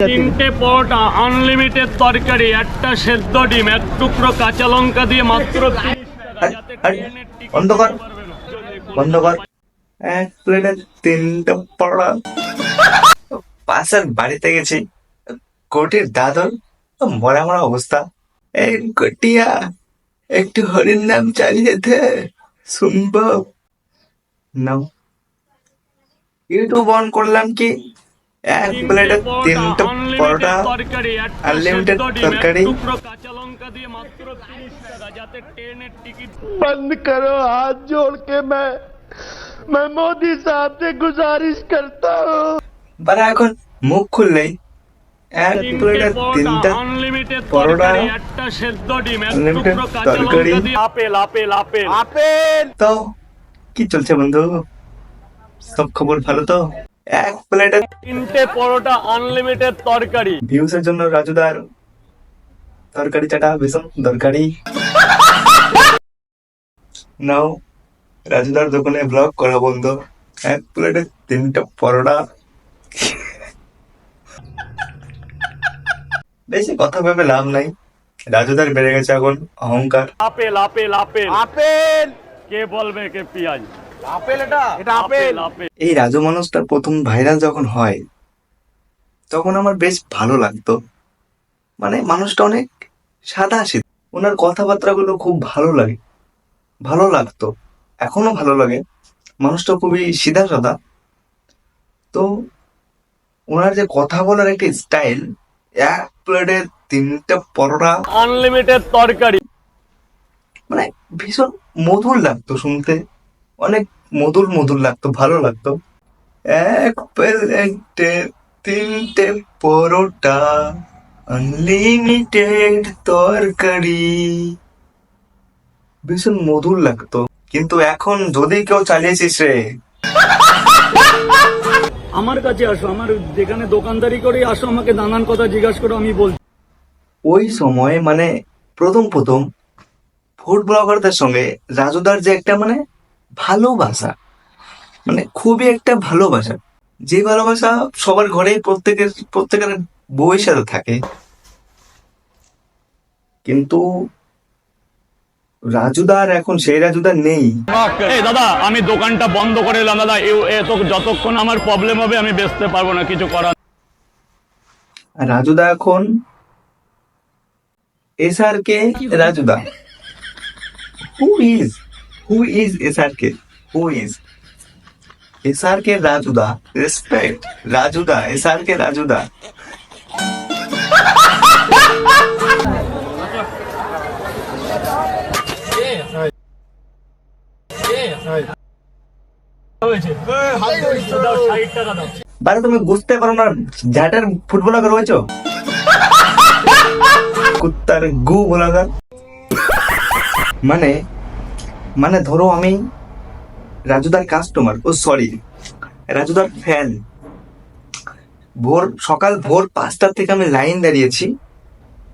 তিনটে পরোটা আনলিমিটেড তরকারি একটা সেদ্ধ ডিম এক টুকরো কাঁচা লঙ্কা দিয়ে মাত্র বন্ধ কর। বন্ধ কর। এক প্লেটে তিনটা পড়া পাশের বাড়িতে গেছি কোটির দাদর মরা মরা অবস্থা। এই কটিয়া একটু হরির নাম চালিয়ে দে শুনব। নাও। ইউটিউব অন করলাম কি? এক প্লেটে তিনটা পরোটা তরকারি একটা unlimited সেদ্ধ ডিম, এক তরকারি। টুকরো কাঁচা লঙ্কা দিয়ে মাত্র তিরিশ টাকা যাতে ট্রেনের টিকিট बंद करो हाथ जोड़ के मैं मैं मोदी साहब से गुजारिश करता हूँ বারা এখন মুখ খুললেই এক তিনটে প্লেটে তিনটা পরোটা আনলিমিটেড পরোটা, তরকারি একটা সেদ্ধ ডিম এক unlimited টুকরো কাঁচা তরকারি। লঙ্কা দিয়ে আপেল আপেল আপেল আপেল তো কি চলছে বন্ধু সব খবর ভালো তো এক প্লেটে তিনটে পরোটা আনলিমিটেড তরকারি। ভিউসের জন্য রাজুদার তরকারি চাটা ভীষণ দরকারি। নাও রাজুদার দোকানে ব্লগ করা বন্ধ। এক প্লেটে তিনটা পরোটা। বেশি কথা ভেবে লাভ নাই। রাজুদার বেড়ে গেছে এখন অহংকার। Apple apple apple. আপেল! কে বলবে কে পেঁয়াজ? আপেল এটা? এটা আপেল। আপেল এই রাজু মানুষটা প্রথম ভাইরাল যখন হয় তখন আমার বেশ ভালো লাগতো। মানে মানুষটা অনেক সাদা সিধা ওনার কথাবার্তাগুলো খুব ভালো লাগে। ভালো লাগতো। এখনও ভালো লাগে। মানুষটা খুবই সিধা সাদা তো ওনার যে কথা বলার একটা স্টাইল এক প্লেটে তিনটা পরোটা। আনলিমিটেড তরকারি। মানে ভীষণ মধুর লাগতো শুনতে। অনেক মধুর মধুর লাগতো ভালো লাগতো। এক প্লেটে তিনটে পরোটা আনলিমিটেড তরকারি। ভীষণ মধুর লাগতো। কিন্তু এখন যদি কেউ চালিয়েছিস রে। আমার কাছে আসো আমার যেখানে দোকানদারি করে আসো আমাকে নানান কথা জিজ্ঞাসা করো আমি বলছি। ওই সময় মানে প্রথম প্রথম ফুড ব্লগারদের সঙ্গে রাজুদার যে একটা মানে ভালোবাসা। মানে খুবই একটা ভালোবাসা। যে ভালোবাসা সবার ঘরে প্রত্যেকের প্রত্যেকের বউয়ের সাথে থাকে। কিন্তু রাজুদার এখন সেই রাজুদার নেই। এই দাদা আমি দোকানটা বন্ধ করে এলাম দাদা। যতক্ষণ আমার প্রবলেম হবে আমি বেচতে পারব না কিছু করার রাজুদা এখন S R K রাজুদা। Who is who is S R K who is S R K রাজুদা respect রাজুদা এস আর কে রাজুদা বারে তুমি বুঝতে পারো না ঝাটার ফুটবলার রয়েছো? কুত্তার গু বলাগার মানে মানে ধরো আমি রাজুদার কাস্টমার ও সরি রাজুদার ফ্যান ভোর, সকাল ভোর পাঁচটার থেকে আমি লাইন দাঁড়িয়েছি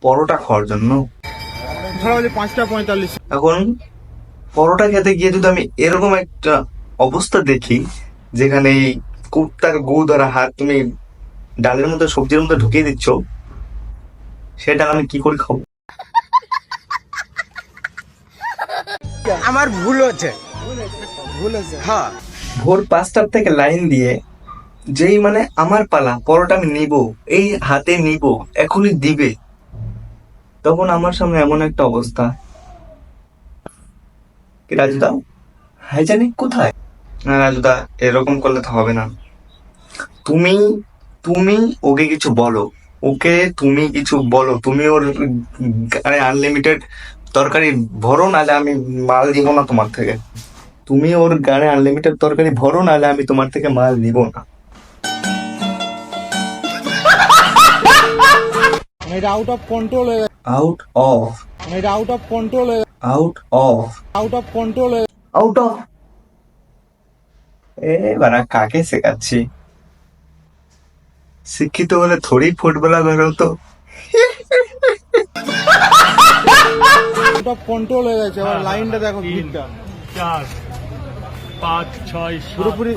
পরোটা খাওয়ার জন্য। এখন পরোটা খেতে গিয়ে যদি আমি এরকম একটা অবস্থা দেখি, যেখানে এই কুত্তার গু ধরা হাত, তুমি ডালের মধ্যে সবজির মধ্যে ঢুকিয়ে দিচ্ছ, সেটা আমি কি করে খাব? আমার ভুল হচ্ছে ভুল হচ্ছে হ্যাঁ। ভোর পাঁচটার থেকে লাইন দিয়ে যেই মানে আমার পালা পরোটা আমি নিব এই হাতে নিব এখনই দিবে। তখন আমার সামনে এমন একটা অবস্থা। কি রাজুদা? হাইজানিক কোথায়? না রাজুদা এরকম করলে তো হবে না। তুমি তুমি ওকে কিছু বলো। ওকে তুমি কিছু বলো। তুমি ওর আনলিমিটেড তরকারি ভরো নাহলে আমি মাল দিব না তোমার থেকে। তুমি ওর গানে আনলিমিটেড তরকারি ভরো নাহলে আমি তোমার থেকে মাল নিব না। এটা আউট অফ কন্ট্রোল হয়ে আউট অফ এটা আউট অফ কন্ট্রোল হয়ে out of out of control হয়ে আউট অফ এবার কাকে শেখাচ্ছি? শিক্ষিত হলে থোড়ি ফুটবলার হতো অফ কন্ট্রোল হয়ে গেছে। এবার লাইনটা দেখো তিন, ভিড়টা। চার পাঁচ ছয় পুরোপুরি-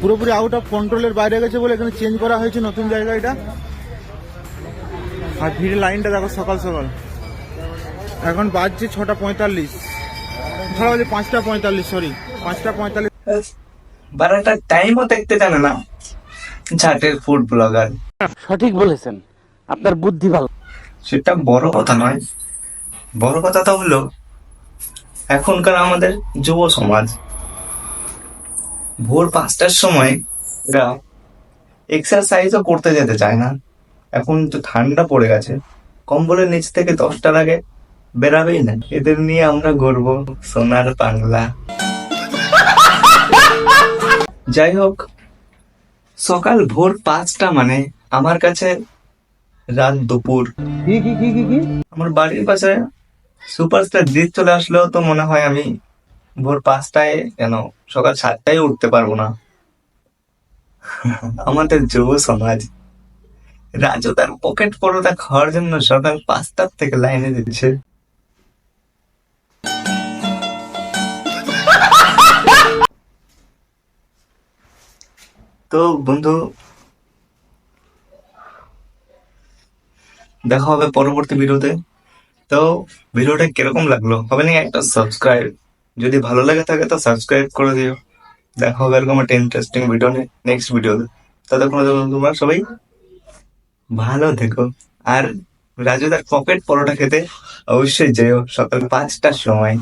পুরোপুরি আউট অফ কন্ট্রোলের বাইরে গেছে বলে এখানে চেঞ্জ করা হয়েছে নতুন জায়গা এটা। আর ভিড়ের লাইনটা দেখো সকাল সকাল। এখন বাজছে ছটা পঁয়তাল্লিশ। ছটা বাজে পাঁচটা পঁয়তাল্লিশ সরি পাঁচটা পঁয়তাল্লিশ। বারাটা টাইমও দেখতে জানে না। ঝাটের ফুড ব্লগার সঠিক বলেছেন। আপনার বুদ্ধি ভালো। সেটা বড় কথা নয়। বড় কথাটা হলো এখনকার আমাদের যুব সমাজ ভোর পাঁচটার সময় এরা এক্সারসাইজও করতে যেতে চায় না। এখন তো ঠান্ডা পড়ে গেছে কম্বলের নিচ থেকে দশটার আগে বেরাবেই না। এদের নিয়ে আমরা গর্ব সোনার বাংলা। যাই হোক সকাল ভোর পাঁচটা মানে আমার কাছে রাত দুপুর। আমার বাড়ির পাশে সুপারস্টার জিৎ চলে আসলেও তো মনে হয় আমি ভোর পাঁচটায় কেন সকাল সাতটায় উঠতে পারব না। আমাদের যুব সমাজ রাজু তার পকেট পরোটা খাওয়ার জন্য সকাল পাঁচটার থেকে লাইনে দিচ্ছে তো বন্ধু দেখা হবে পরবর্তী ভিডিওতে তো ভিডিওটা কীরকম লাগল? হবে না একটা সাবস্ক্রাইব যদি ভালো লাগে থাকে তো সাবস্ক্রাইব করে দিও। দেখা হবে এরকম একটা ইন্টারেস্টিং ভিডিও নেক্সট ভিডিওতে ততক্ষণ তোমরা সবাই ভালো থেকো। আর রাজুদার পকেট পরোটা খেতে অবশ্যই যেও সকাল পাঁচটার সময়।